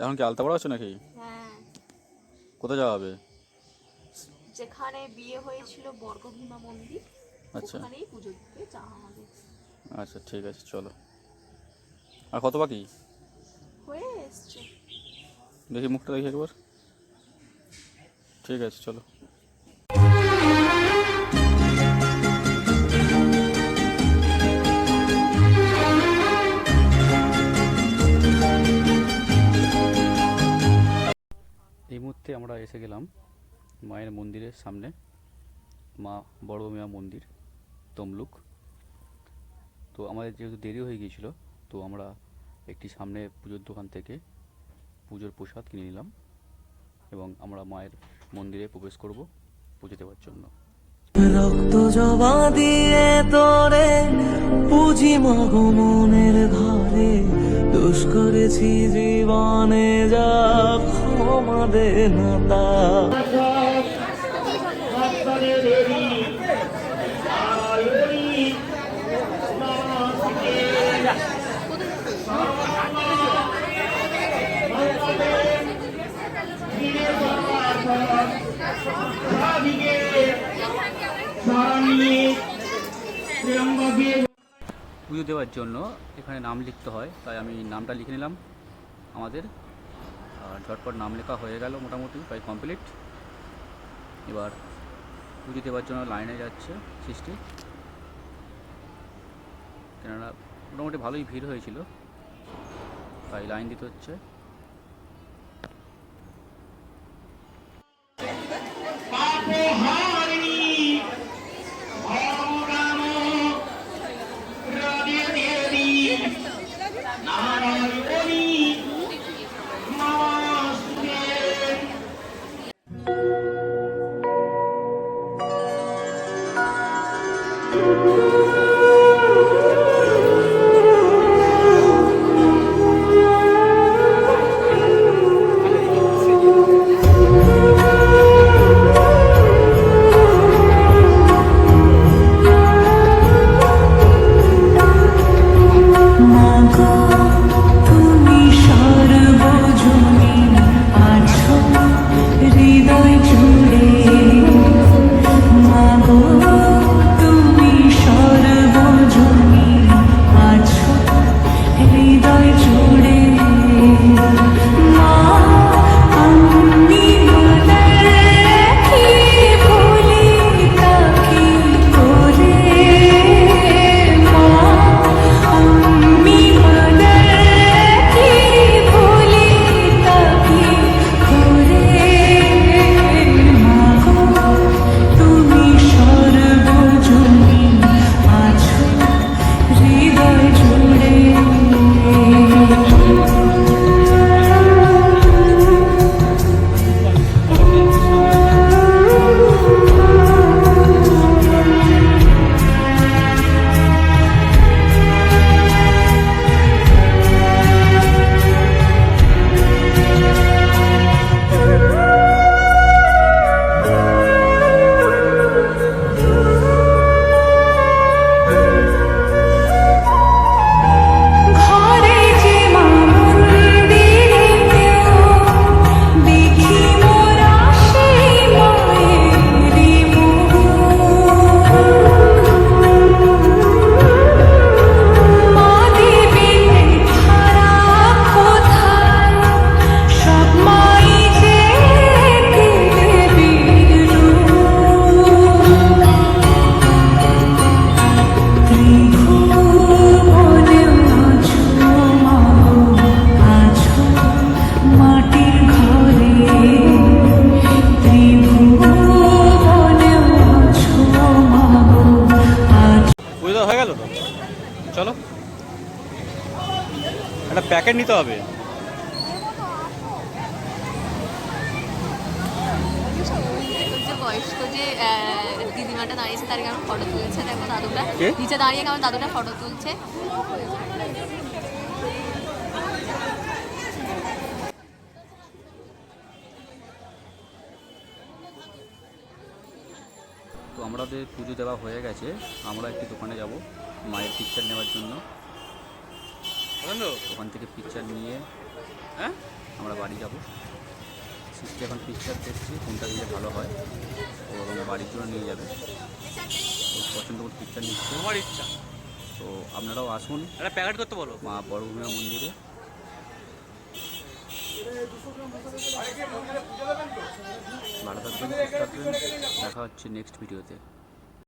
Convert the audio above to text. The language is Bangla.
এখন কি আলতা পড়া আছো নাকি? হ্যাঁ। কোথায় যাওয়া হবে? যেখানে বিয়ে হয়েছিল বর্গভীমা মন্দির আচ্ছা। ওখানেই পুজো দিতে যাওয়া হবে। আচ্ছা ঠিক আছে চলো। আর কত বাকি? হয়ে এসছে। দেখি মুখটা দেখি একবার। ঠিক আছে চলো। মুহূর্তে আমরা এসে গেলাম মায়ের মন্দিরের সামনে, মা বড় মিয়া মন্দির, তমলুক। তো আমাদের যেহেতু দেরি হয়ে গিয়েছিল, তো আমরা একটি সামনে পুজোর দোকান থেকে পুজোর প্রসাদ কিনে নিলাম এবং আমরা মায়ের মন্দিরে প্রবেশ করব পুজো দেওয়ার জন্য। রক্ত জবা দিয়ে তোরে পুজি মগো মনের ঘরে দোষ করেছি জীবনে যা ক্ষমা দে পুজো দেওয়ার জন্য এখানে নাম লিখতে হয়, তাই আমি নামটা লিখে নিলাম আমাদের। ঝটপট নাম লেখা হয়ে গেল মোটামুটি, প্রায় কমপ্লিট এবার পুজো দেওয়ার জন্য লাইনে যাচ্ছে সৃষ্টি। কেননা মোটামুটি ভালোই ভিড় হয়েছিল, তাই লাইন দিতে হচ্ছে। প্যাকেট নিতে হবে? বয়স্ক যে দিদিমাটা দাঁড়িয়েছে তার কেমন ফটো তুলছে? দেখো দাদুটা। নিচে দাঁড়িয়ে কেমন দাদুটা ফটো তুলছে? তো আমাদের পুজো দেওয়া হয়ে গেছে। আমরা একটি দোকানে যাব মায়ের পিকচার নেওয়ার জন্য। ওখান থেকে পিকচার নিয়ে হ্যাঁ? আমরা বাড়ি যাব। সিস্টে এখন পিকচার দেখছি কোনটা দিলে ভালো হয়। তো আমরা বাড়ির জন্য নিয়ে যাবে। পছন্দ করে পিকচার নিচ্ছে। আমার ইচ্ছা। তো আপনারাও আসুন। একটা প্যাকেট করতে বলো। মা বড়ভূমিয়া মন্দিরে। ভালো থাকবেন দেখা হচ্ছে নেক্সট ভিডিওতে